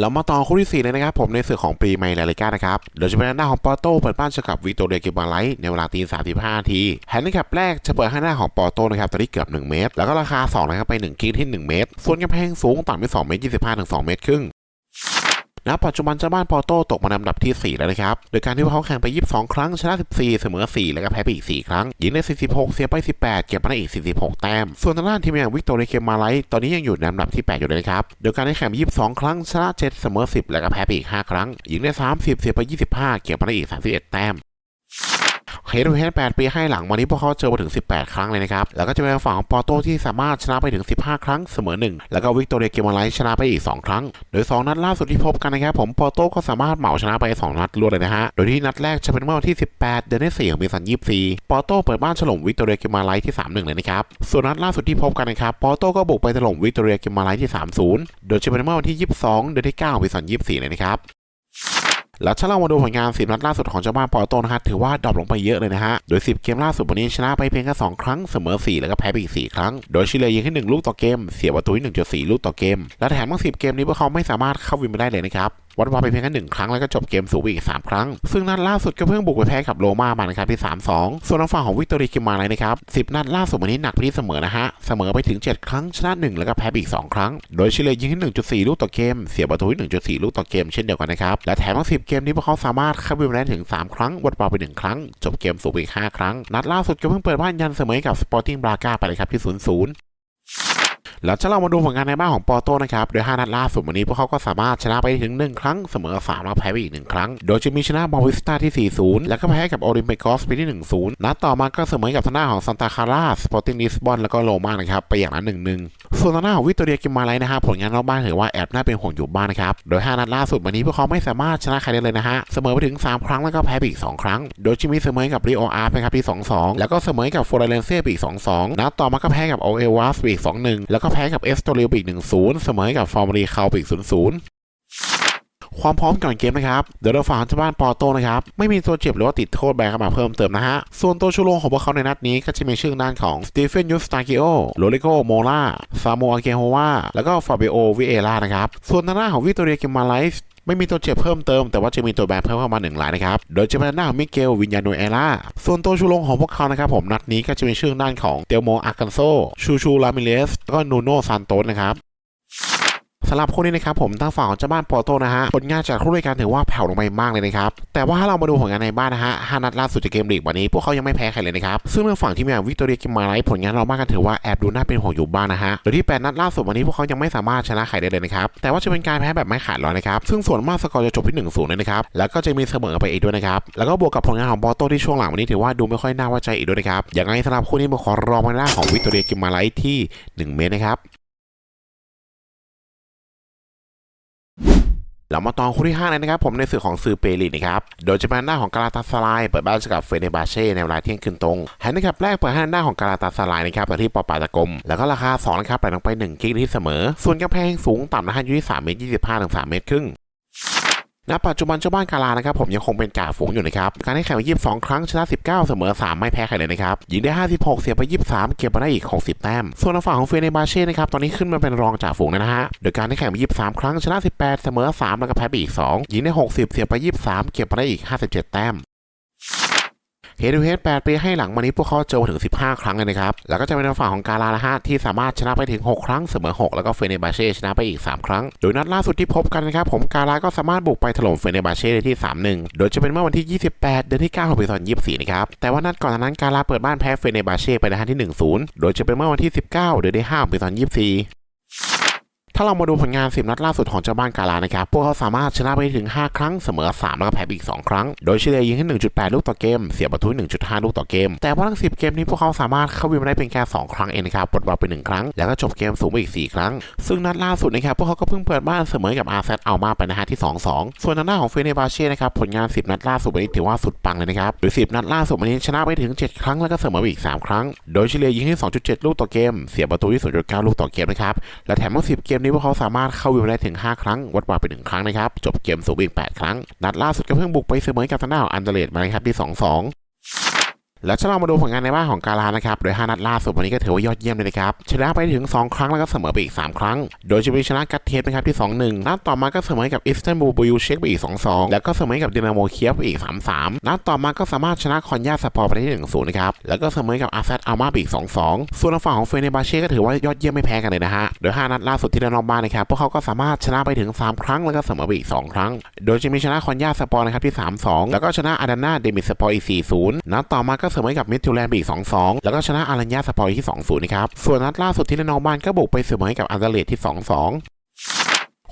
เรามาต่อคู่ที่ 4 เลยนะครับ ผมในศึกของปีใหม่ลาลิก้านะครับโดยจะเป็นหน้าของปอร์โตเปิดบ้านเจอกับวิโตเรียกิบาไลท์ในเวลาตี35นาทีแฮนดิแคปแรกจะเปิดให้หน้าของปอร์โตนะครับตอนนี้เกือบ 1 เมตร แล้วก็ราคา 2 นะครับไป 1 กิกที่ 1 เมตร ส่วนกำแพงสูงต่ำไป2เมตร25ถึง2เมตรครึ่ง ณปัจจุบันเจ้าบ้านปอโต้ตกมาอันดับที่ 4 แล้วนะครับ โดยการที่พวกเขาแข่งไป 22 ครั้ง ชนะ 14 เสมอ 4 แล้วก็แพ้ไปอีก 4 ครั้ง ยิงได้ 46 เสียไป 18 เก็บมาได้อีก 46 แต้ม ส่วนทางด้านทีมอย่างวิกตอเรียเคมาไลท์ตอนนี้ยังอยู่ในอันดับที่ 8 อยู่เลยนะครับ โดยการที่แข่งไป 22 ครั้ง ชนะ 7 เสมอ 10 แล้วก็แพ้ไปอีก 5 ครั้ง ยิงได้ 30 เสียไป 25 เก็บมาได้อีก 31 แต้ม เฮดเฮด8ปีให้หลังวันนี้พวกเขาเจอมาถึง 18 ครั้งเลยนะครับ แล้วก็จะเป็นฝั่งของปอโตที่สามารถชนะไปถึง 15 ครั้งเสมอ 1 แล้วก็วิกตอเรียเกมอไลชนะไปอีก 2 ครั้ง โดย 2 นัดล่าสุดที่พบกันนะครับผมปอโตก็สามารถเหมาชนะไป 2 นัดรวดเลยนะฮะ โดยที่นัดแรกจะเป็นเมื่อวันที่ 18 เดือนที่4ของปี2024ปอโตเปิดบ้านถล่มวิกตอเรียเกมอไลที่ 3-1 เลยนะครับ ส่วนนัดล่าสุดที่พบกันนะครับปอโตก็บุกไปถล่มวิกตอเรียเกมอไลท์ที่ 3-0 โดยจะเป็นเมื่อวันที่ 22 เดือนที่9ของปี2024เลยนะครับ แล้วถ้าเรามาดูผลงาน 10 นัดล่าสุดของเจ้าบ้านปอร์โตนะฮะถือว่าดรอปลงไปเยอะเลยนะฮะ โดย 10 เกมล่าสุดวันนี้ชนะไปเพียงแค่ 2 ครั้ง เสมอ 4 แล้วก็แพ้ไปอีก 4 ครั้ง โดยเฉลี่ยยิงแค่1ลูกต่อเกม เสียประตูที่1.4 ลูกต่อเกม และแถมทั้ง 10 เกมนี้พวกเขาไม่สามารถเข้าวินไปได้เลยนะครับ วัดวาไปเพียงแค่หนึ่งครั้งแล้วก็จบเกมสูงไปอีก 3 ครั้ง ซึ่งนัดล่าสุดก็เพิ่งบุกไปแพ้กับโรม่ามานะครับที่3-2 ส่วนทางฝั่งของวิกตอรีกิมาเลยนะครับ10 นัดล่าสุดวันนี้หนักไปที่เสมอนะฮะ เสมอไปถึง 7 ครั้งชนะ 1 แล้วก็แพ้อีก 2 ครั้ง โดยเฉลี่ยยิงที่ 1.4 ลูกต่อเกม เสียประตูที่1.4 ลูกต่อเกมเช่นเดียวกันนะครับ และแถมทั้ง 10 เกมนี้พวกเขาสามารถเข้าวินมาได้ถึง 3 ครั้ง วัดวาไป 1 ครั้ง จบเกมสูงไปอีก 5 ครั้ง นัดล่าสุดก็เพิ่งเปิดบ้านยันเสมอกับสปอร์ติ้งบราก้าไปเลยครับที่ 0-0 แล้วถ้าเรามาดูผลงานในบ้านของปอร์โตนะครับโดย 5 นัดล่าสุดวันนี้พวกเขาก็สามารถชนะไปถึง 1 ครั้งเสมอ3แล้วแพ้ไปอีก 1 ครั้ง โดยจะมีชนะบอวิสตาที่ 4-0 แล้วก็แพ้กับโอลิมปิกอสไปที่ 1-0 นัดต่อมาก็เสมอกับทนาของซันตาคาราสปอร์ติงลิสบอนแล้วก็โรมานะครับไปอย่างละ1-1ส่วนทางหน้าของวิกตอเรียกิมมาไลนะฮะผลงานนอกบ้านถือว่าแอบน่าเป็นห่วงอยู่บ้างนะครับโดย 5 นัดล่าสุดวันนี้พวกเขาไม่สามารถชนะใครได้เลยนะฮะเสมอไปถึง 3 ครั้งแล้วก็แพ้ไปอีก 2 ครั้ง โดยจะมีเสมอกับริโออาร์นะครับที่ 2-2 แล้วก็เสมอกับโฟร์เรนเซ่ไปอีก 2-2 นัดต่อมาก็แพ้กับโอเอวาสไปอีก 2-1 แล้วก็แพ้กับเอสโตเรียไปอีก1-0เสมอกับฟอร์มรีคาไปอีก0-0ความพร้อมก่อนเกมนะครับ เดี๋ยวเราฝากที่บ้านปอโตนะครับ ไม่มีตัวเจ็บหรือว่าติดโทษแบนเข้ามาเพิ่มเติมนะฮะ ส่วนตัวชูโรงของพวกเขาในนัดนี้ก็จะมีชื่อด้านของสตีเฟนยูสตากิโอโรลิโกโมล่าซาโมอาเกโฮวาแล้วก็ฟาเบโอวิเอล่านะครับ ส่วนทางด้านของวิตอเรียกิมาไลส์ ไม่มีตัวเจ็บเพิ่มเติมแต่ว่าจะมีตัวแบนเพิ่มเข้ามาหนึ่งรายนะครับ โดยจะเป็นหน้าของมิเกลวิญญาโนเอล่า ส่วนตัวชูโรงของพวกเขานะครับผมนัดนี้ก็จะมีชื่อด้านของเตลโมอากันโซชูชูลามิเลสแล้วก็นูโนซานโตสนะครับ สำหรับคู่นี้นะครับผมทางฝั่งของเจ้าบ้านปอโตนะฮะผลงานจากคู่รายการถือว่าแผ่วลงไปมากเลยนะครับแต่ว่าถ้าเรามาดูผลงานในบ้านนะฮะห้านัดล่าสุดจากเกมลีกวันนี้พวกเขายังไม่แพ้ใครเลยนะครับซึ่งทางฝั่งที่มีวิกตอเรียกิมมาไลท์ผลงานเรามากกันถือว่าแอบดูน่าเป็นห่วงอยู่บ้างนะฮะโดยที่แปดนัดล่าสุดวันนี้พวกเขายังไม่สามารถชนะใครได้เลยนะครับแต่ว่าจะเป็นการแพ้แบบไม่ขาดลอยนะครับซึ่งส่วนมากสกอร์จะจบที่1นศูนย์เลยนะครับแล้วก็จะมีเสมอไปอีกด้วยนะครับแล้วก็บวกกับผลงานของปอโตที่ช่วงหลังวันนี้ถือว่าดูไม่ค่อยน่าไว้ใจอีกด้วยนะครับอย่างไรสำหรับคู่นี้ผมขอรองมาหน้าของวิกตอเรียกิมาไลท์ที่หนึ่งเมตรนะครับ เรามาตอนคู่ที่5เลยนะครับผมในสื่อของซือเปรีนะครับโดยจะเป็นหน้าของกาลาตาสลายเปิดบ้านกับเฟเนบาเช่ในเวลาเที่ยงคืนตรงแฮนดิแคปแรกเปิดให้หน้าของกาลาตาสลายนะครับที่ปอปาตะกลมแล้วก็ราคา2นะครับไหลลงไป1กิกที่เสมอ ส่วนกำแพงสูงต่ำนะฮะอยู่ที่3เมตร25ถึง3เมตรครึ่ง ณปัจจุบันเจ้าบ้านกาลานะครับผมยังคงเป็นจ่าฝูงอยู่นะครับการให้แข่งไป22 ครั้งชนะ 19 เสมอ 3 ไม่แพ้ใครเลยนะครับยิงได้ 56 เสียไป 23 เก็บมาได้อีก 60 แต้ม ส่วนทางฝั่งของเฟเนบาเช่นะครับตอนนี้ขึ้นมาเป็นรองจ่าฝูงแล้วนะฮะโดยการให้แข่งไป23 ครั้งชนะ 18 เสมอ 3 แล้วก็แพ้ไปอีก 2 ยิงได้ 60 เสียไป 23 เก็บมาได้อีก 57 แต้ม เฮดูเฮด8ปีให้หลังมานี้พวกเขาเจอถึง 15 ครั้งเลยนะครับ แล้วก็จะเป็นทางฝั่งของกาลาละฮะที่สามารถชนะไปถึง 6 ครั้งเสมอ 6 แล้วก็เฟเนบาเช่ชนะไปอีก 3 ครั้ง โดยนัดล่าสุดที่พบกันนะครับผมกาลาก็สามารถบุกไปถล่มเฟเนบาเช่ได้ที่ 3-1 โดยจะเป็นเมื่อวันที่ 28 เดือนที่9ของปี2024 นะครับ แต่ว่านัดก่อนหน้านั้นกาลาเปิดบ้านแพ้เฟเนบาเช่ไปในที่ 1-0 โดยจะเป็นเมื่อวันที่ 19 เดือนที่5ของปี2024 ถ้าเรามาดูผลงาน 10 นัดล่าสุดของเจ้าบ้านกาลานะครับ พวกเขาสามารถชนะไปถึง 5 ครั้งเสมอ 3 แล้วก็แพ้ไปอีก 2 ครั้ง โดยเฉลี่ยยิงให้1.8 ลูกต่อเกม เสียประตู 1.5 ลูกต่อเกม แต่ว่าทั้ง 10 เกมนี้พวกเขาสามารถเข้าวินมาได้เป็นแค่ 2 ครั้งเองนะครับปลดบอลไป 1 ครั้ง แล้วก็จบเกมสูงไปอีก 4 ครั้ง ซึ่งนัดล่าสุดนะครับ พวกเขาก็เพิ่งเปิดบ้านเสมอกับอาร์เซนอามาไปนะฮะที่ 2-2 ส่วนทางด้านของเฟเนบาเช่นะครับ ผลงาน 10 นัดล่าสุดวันนี้ถือว่าสุดปังเลยนะครับ โดย 10 นัดล่าสุดวันนี้ชนะไปถึง 7 ครั้งแล้วก็เสมอไปอีก 3 ครั้ง โดยเฉลี่ยยิงให้2.7 ลูกต่อเกม เสียประตูที่0.9ลูกต่อเกมนะครับ และแถมทั้ง10 เกมนี้พวกเขาสามารถเข้าวิวได้ถึง 5 ครั้ง วัดว่าไปหนึ่งครั้งนะครับ จบเกมสูงอีก 8 ครั้ง นัดล่าสุดก็เพิ่งบุกไปเสมอกับทางด้านองอันเดเลตมานะครับที่ 2-2 แล้วถ้าเรามาดูผลงานในบ้านของกาลานะครับ โดย 5 นัดล่าสุดวันนี้ก็ถือว่ายอดเยี่ยมเลยนะครับ ชนะไปถึง 2 ครั้งแล้วก็เสมอไปอีก 3 ครั้ง โดยจะมีชนะกัตเทสนะครับที่ 2-1 นัดต่อมาก็เสมอกับอิสตันบูลบูยูเช็กไปอีก 2-2 แล้วก็เสมอกับดินาโมเคียฟไปอีก 3-3 นัดต่อมาก็สามารถชนะคอนยาสปอร์ไปได้ที่1-0นะครับ แล้วก็เสมอกับอาเซตอัลมาไปอีก 2-2 ส่วนฝั่งของเฟเนบาเช่ก็ถือว่ายอดเยี่ยมไม่แพ้กันเลยนะฮะ โดย 5 นัดล่าสุดที่ได้นอกบ้านนะครับ พวกเขาก็สามารถชนะไปถึง 3 ครั้งแล้วก็เสมอไปอีก 2 ครั้ง โดยจะมีชนะคอนยาสปอร์นะครับที่ 3-2 แล้วก็ชนะอาดานาเดมิสปอร์อีก 4-0 นัดต่อมาก็เสมอกับมิดทูแลนด์ไปอีก 2-2 แล้วก็ชนะอารัญญาสปอร์ที่ 2-0 นะครับ ส่วนนัดล่าสุดที่เลนอกบ้านก็บุกไปเสมอกับอันเดเลตที่ 2-2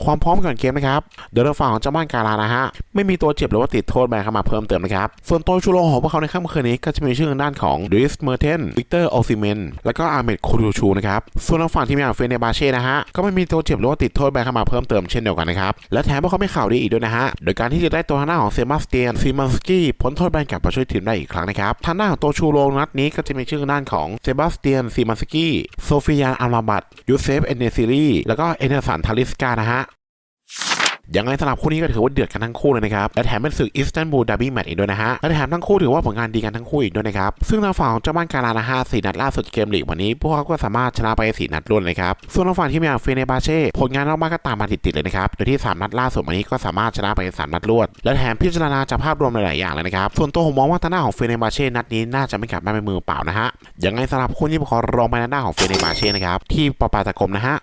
ความพร้อมก่อนเกมนะครับโดยทาฝั่งของเจ้าบ้านกาลานะฮะไม่มีตัวเจ็บหรือว่าติดโทษแบนเข้ามาเพิ่มเติมนะครับส่วนตัวชูโรงของพวกเขาในค่ำคืนนี้ก็จะมีชื่อทางด้านของดิสเมอร์เทนวิกเตอร์ออซิเมนแล้วก็อาเมดคูรูชูนะครับส่วนทางฝั่งที่มีอาเฟเนบาเช่นะฮะก็ไม่มีตัวเจ็บหรือว่าติดโทษแบนเข้ามาเพิ่มเติมเช่นเดียวกันนะครับและแถมพวกเขาไม่ข่าวดีอีกด้วยนะฮะโดยการที่จะได้ตัวทางด้านของเซบาสเตียนซีมันสกี้พ้นโทษแบนกลับมาช่วยทีมได้อีกครั้งนะครับทางด้านของตัวชูโรงนัดนี้ก็จะมีชื่อทางด้านของเซบาสเตียนซีมันสกี้โซฟิยานอัลมาบัตยูเซฟเอเนซิลีแล้วก็เอเนสันทาริสกานะฮะ ยังไงสำหรับคู่นี้ก็ถือว่าเดือดกันทั้งคู่เลยนะครับและแถมเป็นศึกอิสตันบูลดาร์บี้แมตช์อีกด้วยนะฮะและแถมทั้งคู่ถือว่าผลงานดีกันทั้งคู่อีกด้วยนะครับซึ่งทางฝั่งของเจ้าบ้านกาลานะฮะสี่นัดล่าสุดเกมลีกวันนี้ พวกเขาก็สามารถชนะไปสี่นัดรวดเลยครับส่วนทางฝั่งที่มีอาเฟเนบาเช่ผลงานนอกบ้าก็ตามมาติดๆเลยนะครับโดยที่สามนัดล่าสุดวันนี้ก็สามารถชนะไปสามนัดรวด และแถมพิจารณาจากภาพรวมหลายๆอย่างเลยนะครับส่วนตัวผมมองว่าทางหน้าของเฟเนบาเช่นัดนี้น่าจะไม่กลับบ้าเป็นมือเปล่านะฮะยังไงสำหรับคู่นี้ผมขอรองไปทางด้านของเฟเนบาเช่นะครับที่ปปาตะกมนะฮะ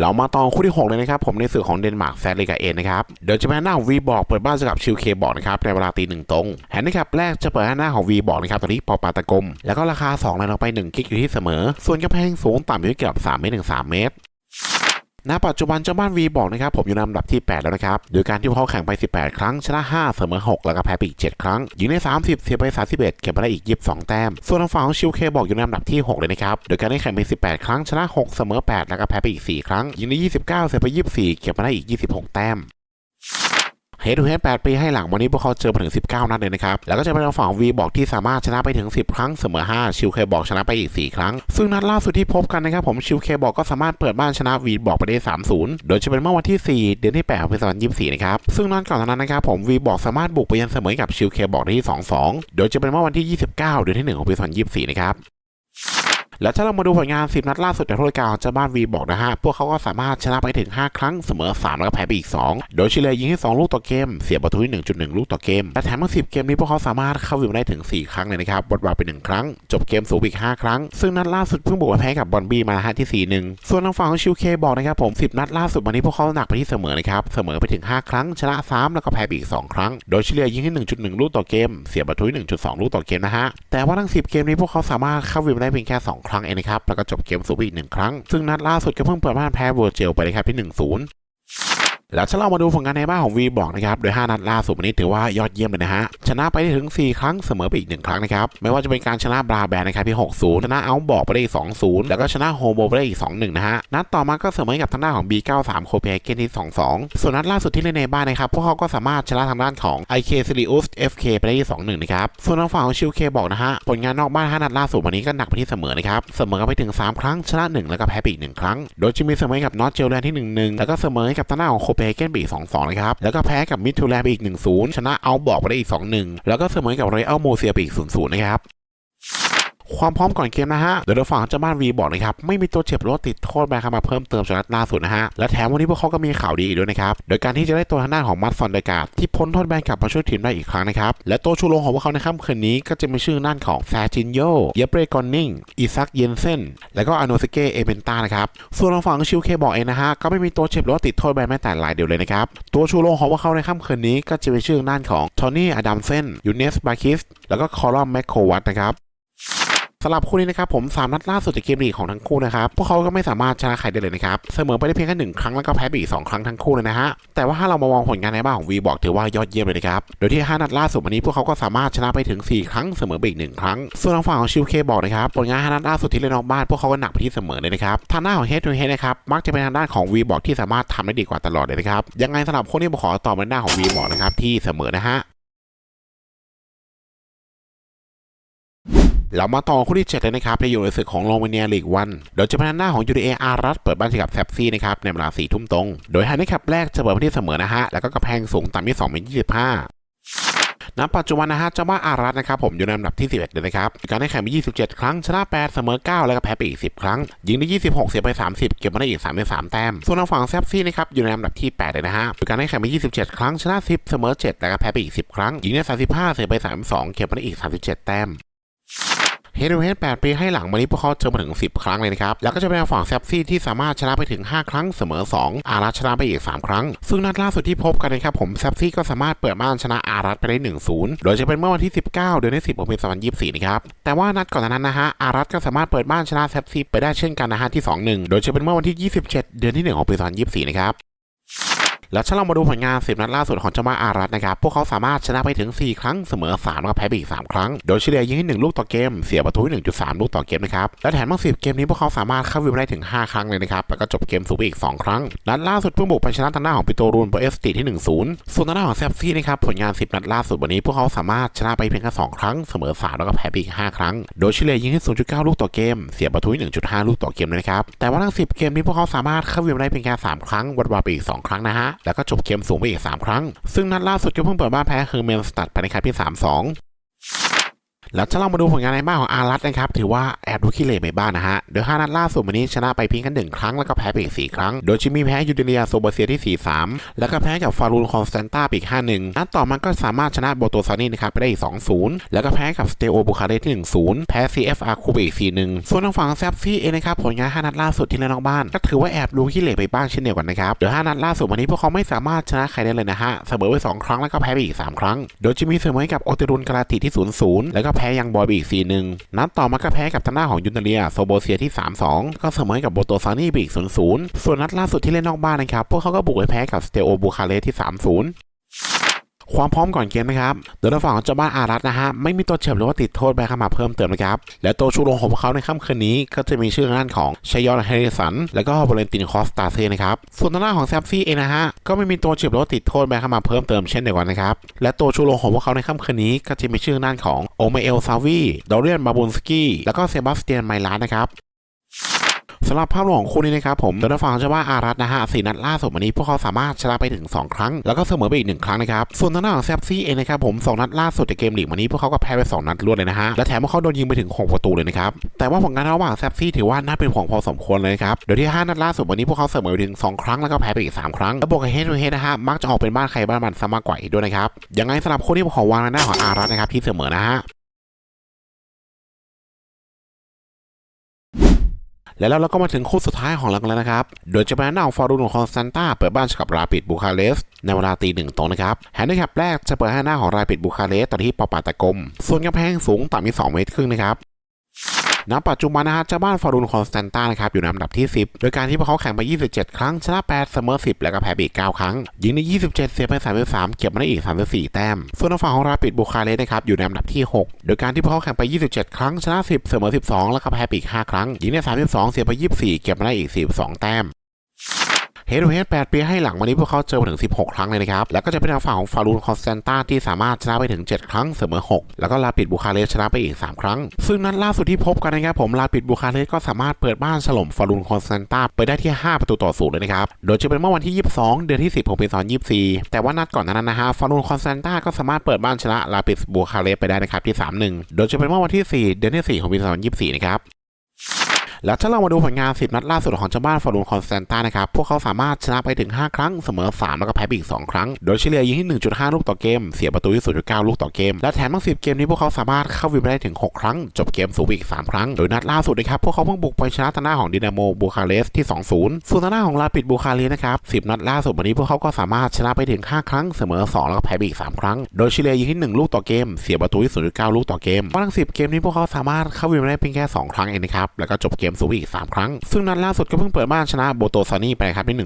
เรามาตอนคู่ที่6เลยนะครับผมในสื่อของเดนมาร์กแซดเลกาเอ็นนะครับเดี๋ยวจะเป็นหน้าของวีบอกเปิดบ้านสกับชิลเคบอกนะครับในเวลาตีหนึ่งตรงแฮนดิแคปแรกจะเปิดหน้าของวีบอกนะครับตอนนี้ปอปาตะกลมแล้วก็ราคา2เลยเราไป1กิกอยู่ที่เสมอ ส่วนกระแพงสูงต่ำอยู่ที่เกือบ3เมตรถึง3เมตร ณปัจจุบันเจ้าบ้านวีบอกนะครับผมอยู่ในอันดับที่ 8 แล้วนะครับโดยการที่พวกเขาแข่งไป 18 ครั้งชนะ 5 เสมอ 6 แล้วก็แพ้ไปอีก 7 ครั้งยิงได้ 30 เสียไป 31 เก็บมาได้อีก 22 แต้ม ส่วนทางฝั่งของชิวเคบอกอยู่ในอันดับที่ 6 เลยนะครับโดยการได้แข่งไป 18 ครั้งชนะ 6 เสมอ 8 แล้วก็แพ้ไปอีก 4 ครั้งยิงได้ 29 เสียไป 24 เก็บมาได้อีก 26 แต้ม เฮดูเฮด8ปีให้หลังวันนี้พวกเขาเจอมาถึง 19 นัดเลยนะครับ แล้วก็จะเป็นทางฝั่งวีบอกที่สามารถชนะไปถึง 10 ครั้งเสมอ 5 ชิลเคบอกชนะไปอีก 4 ครั้ง ซึ่งนัดล่าสุดที่พบกันนะครับผมชิลเคบอกก็สามารถเปิดบ้านชนะวีบอกไปได้ 3-0 โดยจะเป็นเมื่อวันที่ 4 เดือนที่8ของปี2024 นะครับซึ่งนัดก่อนหน้านั้นนะครับผมวีบอกสามารถบุกไปยันเสมอกับชิลเคบอกได้ที่ 2-2 โดยจะเป็นเมื่อวันที่ 29 เดือนที่ 1 ของปี2024 นะครับ แล้วถ้าเรามาดูผลงาน 10 นัดล่าสุดจากโทษการของเจ้าบ้านวีบอกนะฮะ พวกเขาก็สามารถชนะไปถึง 5 ครั้งเสมอ 3 แล้วก็แพ้ไปอีก 2 โดยเฉลี่ยยิงให้ 2 ลูกต่อเกม เสียประตูที่1.1 ลูกต่อเกม และแถมทั้ง10 เกมนี้พวกเขาสามารถเข้าวิวได้ถึง 4 ครั้งเลยนะครับบดวาไป 1 ครั้ง จบเกมสูงอีก 5 ครั้ง ซึ่งนัดล่าสุดเพิ่งบุกมาแพ้กับบอลบี้มาฮะที่ 4-1 ส่วนทางฝั่งของชิวเคบอกนะครับผม 10 นัดล่าสุดวันนี้พวกเขาหนักไปที่เสมอนะครับ เสมอไปถึง 5 ครั้ง ชนะ 3 แล้วก็แพ้ไปอีก 2 ครั้ง โดยเลยยิงให้ 1.1 ลูกต่อเกม เสียประตูที่1.2 ลูกต่อเกมนะฮะ แต่ว่าทั้ง 10 เกมนี้พวกเขาสามารถเข้าวิวได้เพียงแค่ 2ครั้งเองนะครับแล้วก็จบเกมสูบอีกหนึ่งครั้ง ซึ่งนัดล่าสุดก็เพิ่งเปิดบ้านแพ้เวอร์เจลไปเลยครับที่1-0 แล้วถ้าเรามาดูผลงานในบ้านของวีบอกนะครับโดย 5 นัดล่าสุดวันนี้ถือว่ายอดเยี่ยมเลยนะฮะชนะไปได้ถึง 4 ครั้งเสมอไปอีก 1 ครั้งนะครับไม่ว่าจะเป็นการชนะบราแบนนะครับที่6-0ชนะเอาบอกไปได้อีก2-0 แล้วก็ชนะโฮโมไปได้อีก 2-1 นะฮะนัดต่อมาก็เสมอกับทางด้านของ B93 โคเปนเกนที่ 2-2 ส่วนนัดล่าสุดที่เล่นในบ้านนะครับพวกเขาก็สามารถชนะทางด้านของ IK s i r i u s FK ไปได้ที่2-1นะครับส่วนทางฝั่งของชิวเคบอกนะฮะผลงานนอกบ้าน5นัดล่าสุดวันนี้ก็หนักไปที่เสมอนะครับเสมอกันไปถึง 3 ครั้งชนะ 1 แล้วก็แพ้ไปอีก1ครั้ง โดยจะมีเสมอกับนอตเจลแลนที่ 1-1 แล้วก็เสมอกับทางด้านของโคเปเกนไปอีก2-2นะครับ แล้วก็แพ้กับมิดทูแลนด์ไปอีก 1-0 ชนะเอาบอกไปได้อีก 2-1 แล้วก็เสมอกับไรอัลโมเซียไปอีก 0-0 นะครับ ความพร้อมก่อนเกมนะฮะโดยทางฝั่งเจ้าบ้านวีบอกนะครับ ไม่มีตัวเจ็บรือว่าติดโทษแบนเข้ามาเพิ่มเติมจากนัดล่าสุดนะฮะ และแถมวันนี้พวกเขาก็มีข่าวดีอีกด้วยนะครับ โดยการที่จะได้ตัวทางด้านของมัตฟอนเดกาดที่พ้นโทษแบนกลับมาช่วยทีมได้อีกครั้งนะครับ และตัวชูโรงของพวกเขาในค่ำคืนนี้ก็จะมีชื่อด้านของแซจินโยเยเปรกอนนิงอิซักเยนเซนแล้วก็อโนสเกเอเบนตานะครับส่วนทางฝั่งชิวเคบอกเองนะฮะก็ไม่มีตัวเจ็บรือว่าติดโทษแบนแม้แต่รายเดียวเลยนะครับตัวชูโรงของพวกเขาในค่ำคืนนี้ก็จะเป็นชื่อด้านของทอนี่อดัมเซนยูเนสบาคิสแล้วก็คอรอมแมคโควัตนะครับำหรับคู่นี้นะครับผม3นัดล่าสุดจากเกมลีกของทั้งคู่นะครับพวกเขาก็ไม่สามารถชนะใครได้เลยนะครับเสมอไปได้เพียงแค่หนึ่งครั้งแล้วก็แพ้ไปอีก2ครั้งทั้งคู่เลยนะฮะแต่ว่าถ้าเรามามองผลงานในบ้านของวีบอกถือว่ายอดเยี่ยมเลยนะครับโดยที่ 5 นัดล่าสุดวันนี้พวกเขาก็สามารถชนะไปถึง 4 ครั้งเสมอไปอีก1ครั้ง ส่วนทางฝั่งของชิวเคบอกนะครับผลงาน5นัดล่าสุดที่เล่นนอกบ้านพวกเขาก็หนักไปที่เสมอเลยนะครับทางหน้าของเฮดทูเฮดนะครับมักจะเป็นทางด้านของวีบอกที่สามารถทำได้ดีกว่าตลอดเลยนะครับยังไงสำหรับคนที่ผมขอตอบเป็นหน้าของวีบอกนะครับที่เสมอนะฮะ เรามาต่อคู่ที่7เลยนะครับในอยู่ในศึกของโรมาเนียลีกวันโดยจะเป็นหน้าของ UDA ออารัสเปิดบ้านเจอกับแซปซี่นะครับในเวลา4ทุ่มตรง โดยไฮนิคับแรกจะเปิดที่เสมอนะฮะแล้วก็กระแพงสูงต่ำที่2เป็น25ณปัจจุบันนะฮะเจ้าบ้านอารัสนะครับผมอยู่ในอันดับที่ 11เลยนะครับการได้แข่งมี27 ครั้ง ชนะ 8 เสมอ 9 แล้วก็แพ้ไปอีก 10 ครั้ง ยิงได้ 26 เสียไป 30 เก็บมาได้อีก 33 แต้ม ส่วนทางฝั่งแซปซี่นะครับอยู่ในอันดับที่ 8 เลยนะฮะการได้แข่งมี27 ครั้ง ชนะ 10 เสมอ 7 แล้วก็แพ้ไปอีก 10 ครั้ง ยิงได้ 35 เสียไป 32 เก็บมาได้อีก 37 แต้ม เฮด o ูเฮด8ปีให้หลังวันนี้พวกเขาเจอมาถึง 10 ครั้งเลยนะครับ แล้วก็จะเป็นฝั่งแซปซี่ที่สามารถชนะไปถึง 5 ครั้งเสมอ 2 อารัสชนะไปอีก 3 ครั้ง ซึ่งนัดล่าสุดที่พบกันนะครับผมแซปซี่ก็สามารถเปิดบ้านชนะอารัสไปได้ 1-0 โดยจะเป็นเมื่อวันที่ 19 เดือนที่10ของปี2024 นะครับ แต่ว่านัดก่อนนั้นนะฮะอารัสก็สามารถเปิดบ้านชนะแซปซี่ไปได้เช่นกันนะฮะที่ 2-1 โดยจะเป็นเมื่อวันที่ 27 เดือนที่ 1 ของปี2024 นะครับ แล้วถ้าเรามาดูผลงาน 10 นัดล่าสุดของเจ้ามาอารัสนะครับ พวกเขาสามารถชนะไปถึง 4 ครั้งเสมอ 3 แล้วก็แพ้ไปอีก 3 ครั้ง โดยเฉลี่ยยิงให้1ลูกต่อเกม เสียประตูที่1.3 ลูกต่อเกมนะครับ และแถมทั้ง10 เกมนี้พวกเขาสามารถเข้าวิวได้ถึง 5 ครั้งเลยนะครับ แล้วก็จบเกมสูงไปอีก 2 ครั้ง นัดล่าสุดเพิ่งบุกไปชนะทางหน้าของปิโตรูนโปรเอสติที่ 1-0 ส่วนทางหน้าของแซฟซี่นะครับผลงาน 10 นัดล่าสุดวันนี้พวกเขาสามารถชนะไปเพียงแค่2ครั้งเสมอ 3 แล้วก็แพ้ไปอีก 5 ครั้ง โดยเฉลี่ยยิงให้ 0.9 ลูกต่อเกม เสียประตูที่1.5 ลูกต่อเกมเลยนะครับแต่ว่าทั้ง 10 เกมนี้พวกเขาสามารถเข้าวิวได้เพียงแค่3ครั้งวัดวาไปอีก 2 ครั้งนะฮะแล้วก็จบเกมสูงไปอีก 3 ครั้ง ซึ่งนัดล่าสุดก็เพิ่งเปิดบ้านแพ้เฮอร์เมนสตัดไปในครั้งที่ 3-2 แล้วถ้าเรามาดูผลงานในบ้านของอารัตนะครับ ถือว่าแอบดูขี้เหร่ไปบ้างนะฮะ โดย 5 นัดล่าสุดวันนี้ชนะไปเพียงแค่หนึ่งครั้ง แล้วก็แพ้ไปอีก 4 ครั้ง โดยจิมมี่แพ้ยูเดเนียโซเบเซียที่ 4-3 แล้วก็แพ้กับฟารูนคอนสแตนตาไปอีก 5-1 นัดต่อมาก็สามารถชนะโบโตซานี่นะครับไปได้อีก 2-0 แล้วก็แพ้กับสเตโอบูคาเรสที่ 1-0 แพ้ CFR คูไปอีก 4-1 ส่วนทางฝั่งแซฟซี่เองนะครับผลงาน 5 นัดล่าสุดที่เล่นนอกบ้าน ก็ถือว่าแอบดูขี้เหร่ไปบ้างเช่นเดียวกันนะครับโดย 5 นัดล่าสุดวันนี้พวกเขาไม่สามารถชนะใครได้เลยนะฮะ เสมอไป 2 ครั้งแล้วก็แพ้ไปอีก 3 ครั้ง โดยจะมีเสมอกับโอเตรุนกาลาติที่ 0-0 แล้วก็แพ้ยังบอยไปอีก 4-1 นัดต่อมาก็แพ้กับทางหน้าของยูนเนเรียโซโบเซียที่ 3-2 ก็เสมอกับโบโตซานี่ไปอีก 0-0 ส่วนนัดล่าสุดที่เล่นนอกบ้านนะครับ พวกเขาก็บุกไปแพ้กับสเตโอบูคาเรสที่ 3-0 ความพร้อมก่อนเกมนะครับโดยทางฝั่งของเจ้าบ้านอารัตนะฮะไม่มีตัวเจ็บหรือว่าติดโทษแบขมาเพิ่มเติมนะครับและตัวชูโรงของพวกเขาในค่ำคืนนี้ก็จะมีชื่อด้านของชยอนเฮริสัน และก็บรเลนตินคอสตาเซนะครับส่วนทางด้านของแซฟซี่เองนะฮะก็ไม่มีตัวเจ็บหรือว่าติดโทษแบขมาเพิ่มเติมเช่นเดียวกันนะครับและตัวชูโรงของพวกเขาในค่ำคืนนี้ก็จะมีชื่อด้านของโอเมเอลซาวีดอเรียนบาบุนสกี้แล้วก็เซบาสเตียนไมลานนะครับ สำหรับภาพรวมของคู่นี้นะครับผมโดยทางฝั่งจะว่าอารัตนะฮะสี่นัดล่าสุดวันนี้พวกเขาสามารถชนะไปถึง 2 ครั้ง แล้วก็เสมอไปอีกหนึ่งครั้งนะครับ ส่วนทางด้านของแซฟซี่เองนะครับผมสองนัดล่าสุดในเกมลีกวันนี้พวกเขาก็แพ้ไปสองนัดรวดเลยนะฮะ และแถมพวกเขาโดนยิงไปถึงหกประตูเลยนะครับ แต่ว่าผลงานระหว่างแซฟซี่ถือว่าน่าเป็นห่วงพอสมควรเลยนะครับ โดยที่ห้านัดล่าสุดวันนี้พวกเขาเสมอไปถึงสองครั้งแล้วก็แพ้ไปอีกสามครั้ง และบวกกับเฮดทูเฮดนะฮะมักจะออกเป็นบ้านใครบ้านมันซะมากกว่าอีกด้วยนะครับยังไงสำหรับคู่ที่ผมขอวางหน้าของอารัตนะครับที่เสมอนะฮะ แล้วเราก็มาถึงคู่สุดท้ายของเรากันแล้วนะครับ โดยจะเป็นหน้าของฟอร์ดูนของคอนสแตนตาเปิดบ้านกับราปิดบูคาเรสในเวลาตีหนึ่งตรงนะครับแฮนด์แคปแรกจะเปิดให้หน้าของราปิดบูคาเรสตอนที่ปอปาตะกม ส่วนกำแพงสูงต่ำมี2เมตรครึ่งนะครับ ณปัจจุบันนะฮะเจ้าบ้านฟารูนคอนสแตนตานะครับอยู่ในอันดับที่ 10 โดยการที่พวกเขาแข่งไป 27 ครั้ง ชนะ 8 เสมอ 10 แล้วก็แพ้ไปอีก 9 ครั้ง ยิงใน 27 เสียไป 33 เก็บมาได้อีก 34 แต้ม ส่วนฝั่งของราปิดบูคาเรสต์นะครับอยู่ในอันดับที่ 6 โดยการที่พวกเขาแข่งไป 27 ครั้ง ชนะ 10 เสมอ 12 แล้วก็แพ้ไปอีก 5 ครั้ง ยิงใน 32 เสียไป 24 เก็บมาได้อีก 42 แต้ม เฮด o ูเฮด8ปีให้หลังวันนี้พวกเขาเจอมาถึง 16 ครั้งเลยนะครับ แล้วก็จะเป็นทางฝั่งของฟารูนคอนสแตนตาที่สามารถชนะไปถึง 7 ครั้งเสมอ 6 แล้วก็ลาปิดบูคาเรสชนะไปอีก 3 ครั้ง ซึ่งนัดล่าสุดที่พบกันนะครับผมลาปิดบูคาเรสก็สามารถเปิดบ้านฉล่มฟารูนคอนสแตนตาไปได้ที่ 5 ประตูต่อศูนย์เลยนะครับ โดยจะเป็นเมื่อวันที่ 22 เดือนที่ 10ของปี2024 แต่ว่านัดก่อนนานั้นนะฮะฟารูนคอนสแตนตาก็สามารถเปิดบ้านชนะลาปิดบูคาเรสไปได้นะครับที่ 3-1 โดยจะเป็นเมื่อวันที่ 4 เดือนที่ 4 ของปี2024 นะครับ แล้วถ้าเรามาดูผลงาน 10 นัดล่าสุดของเจ้าบ้านฟอร์ดูนคอนสแตนตานะครับ พวกเขาสามารถชนะไปถึง 5 ครั้ง เสมอ 3 แล้วก็แพ้ไปอีก 2 ครั้ง โดยเฉลี่ยยิงที่ 1.5 ลูกต่อเกม เสียประตูที่ 0.9 ลูกต่อเกม และแถมทั้ง 10 เกมนี้พวกเขาสามารถเข้าวินไปได้ถึง 6 ครั้ง จบเกมสูงอีก 3 ครั้ง โดยนัดล่าสุดนะครับ พวกเขาเพิ่งบุกไปชนะทางหน้าของดินาโมบูคาเรสที่ 2-0 ส่วนทางหน้าของลาปิดบูคาเรสนะครับ 10 นัดล่าสุดวันนี้พวกเขาก็สามารถชนะไปถึง 5 ครั้ง เสมอ 2 แล้วก็แพ้ไปอีก 3 ครั้ง โดยเฉลี่ยยิงที่ 1 ลูกต่อเกม เสียประตูที่ 0.9 ลูกต่อเกมทั้ง 10 เกมนี้พวกเขาสามารถเข้าวินไปได้เพียงแค่ 2 ครั้งเองนะครับแล้วก็จบเกมสูอีก 3 ครั้ง ซึ่งนัดล่าสุดก็เพิ่งเปิดบ้านชนะโบโตซานี่ไปครับที่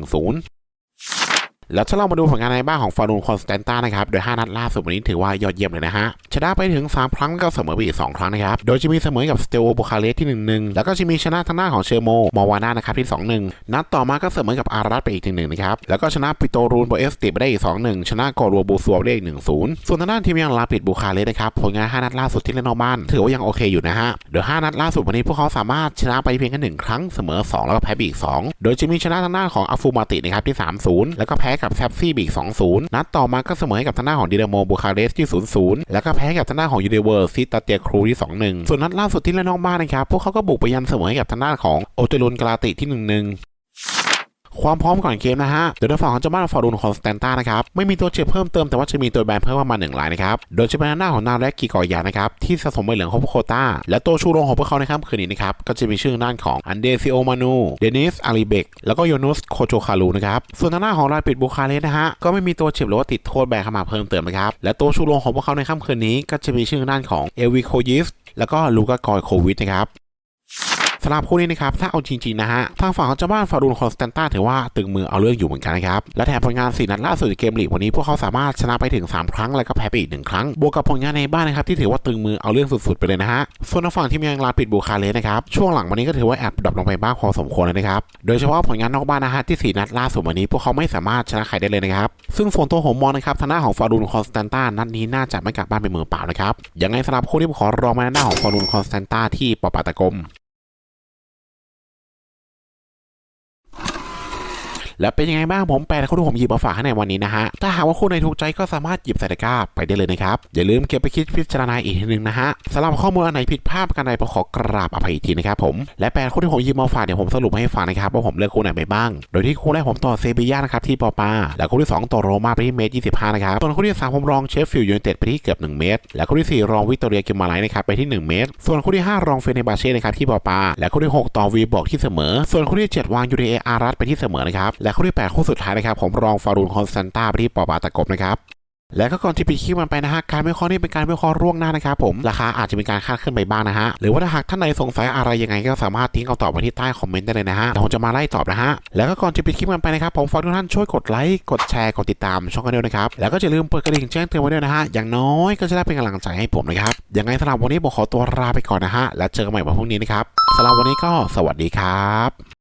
1-0แล้วถ้าเรามาดูผลงานในบ้านของฟารูนคอนสแตนตานะครับ โดย 5 นัดล่าสุดวันนี้ถือว่ายอดเยี่ยมเลยนะฮะชนะไปถึง 3 ครั้งแล้วก็เสมอไปอีก2ครั้งนะครับ โดยจะมีเสมอกับสเตโอโบคาเลสที่ 1-1 แล้วก็จะมีชนะทางหน้าของเชอร์โมมอวาน่านะครับที่ 2-1 นัดต่อมาก็เสมอกับอารัตไปอีก 1-1 นะครับ แล้วก็ชนะปิโตรูนโบเอสติไปได้อีก 2-1 ชนะกอรัวบูซัวไปได้อีก 1-0 ส่วนทางด้านทีมยังลาปิดบูคาเลสนะครับผลงาน 5 นัดล่าสุดที่เล่นนอกบ้านถือว่ายังโอเคอยู่นะฮะเดี๋ยว5นัดล่าสุดวันนี้พวกเขาสามารถชนะไปเพียงแค่หนึ่งครั้งเสมอ 2 แล้วก็แพ้ไปอีก2โดยจะมีชนะทางด้านของอาฟูมาตินะครับที่ 3-0 แล้วก็แพ้กับแซฟซี่บีก2-0 นัดต่อมาก็เสมอให้กับทางด้านของดินาโมบูคาเรสที่ 0-0 แล้วก็แพ้กับทางด้านของยูเดเวอร์ซิตาเตียครูที่ 2-1 ส่วนนัดล่าสุดที่เล่นนอกบ้านนะครับ พวกเขาก็บุกไปยันเสมอให้กับทางด้านของโอเตลุนกาลาติที่ 1-1 ความพร้อมก่อนเกมนะฮะโดยทางฝั่งของเจ้าบ้านฟอร์ดูนคอนสแตนตานะครับไม่มีตัวเจ็บเพิ่มเติมแต่ว่าจะมีตัวแบนเพิ่มประมาณหนึ่งรายนะครับโดยจะเป็นหน้าของนาแรกกีกอยานะครับที่สะสมใบเหลืองของโคต้าและตัวชูโรงของพวกเขาในค่ำคืนนี้นะครับก็จะมีชื่อด้านของอันเดซิโอมานูเดนิสอาริเบกแล้วก็โยนุสโคโจคารูนะครับส่วนหน้าของรายปิดบูคาเรสนะฮะก็ไม่มีตัวเจ็บหรือว่าติดโทษแบนเข้ามาเพิ่มเติมนะครับและตัวชูโรงของพวกเขาในค่ำคืนนี้ก็จะมีชื่อด้านของเอวิโคยิสแล้วก็ลูกากอยโควิดนะครับ สำหรับคู่นี้นะครับถ้าเอาจริงๆนะฮะทางฝั่งของเจ้าบ้านฟารูนคอนสแตนตาถือว่าตึงมือเอาเรื่องอยู่เหมือนกันนะครับและแถมผลงาน4นัดล่าสุดในเกมลีกวันนี้พวกเขาสามารถชนะไปถึง 3 ครั้งแล้วก็แพ้ไปอีก1ครั้งบวกกับผลงานในบ้านนะครับที่ถือว่าตึงมือเอาเรื่องสุดๆไปเลยนะฮะส่วนทางฝั่งที่มียังลาปิดบูคาเลสนะครับช่วงหลังวันนี้ก็ถือว่าแอบดรอปลงไปบ้างพอสมควรเลยนะครับโดยเฉพาะผลงานนอกบ้านนะฮะที่ 4 นัดล่าสุดวันนี้ พวกเขาไม่สามารถชนะใครได้เลยนะครับซึ่งส่วนตัวผมมองนะครับทางหน้าของฟารูนคอนสแตนตานัดนี้น่าจะไม่กลับบ้านเป็นมือเปล่านะครับยังไงสำหรับคู่นี้ผมขอรองมาหน้าของฟารูนคอนสแตนตาที่ปอปาตะกม แล้วเป็นยังไงบ้างผมแปลคู่ที่ผมหยิบมาฝากให้ในวันนี้นะฮะ ถ้าหากว่าคู่ไหนถูกใจก็สามารถหยิบใส่ตะกร้าไปได้เลยนะครับ อย่าลืมเก็บไปคิดพิจารณาอีกทีหนึงนะฮะสำหรับข้อมูลอันไหนผิดพลาดการใดผมขอกราบอภัยอีกทีนะครับผมและแปลคู่ที่ผมหยิบมาฝากเนี่ยผมสรุปให้ฟังนะครับว่าผมเลือกคู่ไหนไปบ้าง โดยที่คู่แรกผมต่อเซบีย่านะครับที่ปอปาและคู่ที่สองต่อโรมาไปที่เมตร25นะครับส่วนคู่ที่สามผมรองเชฟฟิลด์ยูไนเต็ดไปที่เกือบ1เมตร และคู่ที่สี่รองวิตอเรียกิมมาไลน์นะครับไปที่ 1 เมตร ส่วนคู่ที่ห้ารองเฟเนบาเช่นะครับที่ปอปาและคู่ที่หกต่อวีบอกที่เสมอ ส่วนคู่ที่เจ็ดวางยูดีเออารัสไปที่เสมอนะครับและคู่ที่แปดคู่สุดท้ายนะครับผมรองฟารูนคอนสแตนตาไปที่ปอปาตะกบนะครับและก็ก่อนที่ปิดคลิปมันไปนะฮะการวิเคราะห์นี่เป็นการวิเคราะห์ล่วงหน้านะครับผมราคาอาจจะมีการคาดขึ้นไปบ้างนะฮะหรือว่าถ้าหากท่านใดสงสัยอะไรยังไงก็สามารถทิ้งคำตอบไว้ที่ใต้คอมเมนต์ได้เลยนะฮะเดี๋ยวผมจะมาไล่ตอบนะฮะแล้วก็ก่อนจะปิดคลิปมันไปนะครับผมฝากทุกท่านช่วยกดไลค์กดแชร์กดติดตามช่องกันด้วยนะครับแล้วก็อย่าลืมเปิดกระดิ่งแจ้งเตือนไว้ด้วยนะฮะอย่างน้อยก็จะได้เป็นกำลังใจให้ผมนะครับยังไงสำหรับวันนี้ผมขอตัวลาไปก่อนนะฮะแล้วเจอกันใหม่วันพรุ่งนี้นะครับสำหรับวันนี้ก็สวัสดีครับ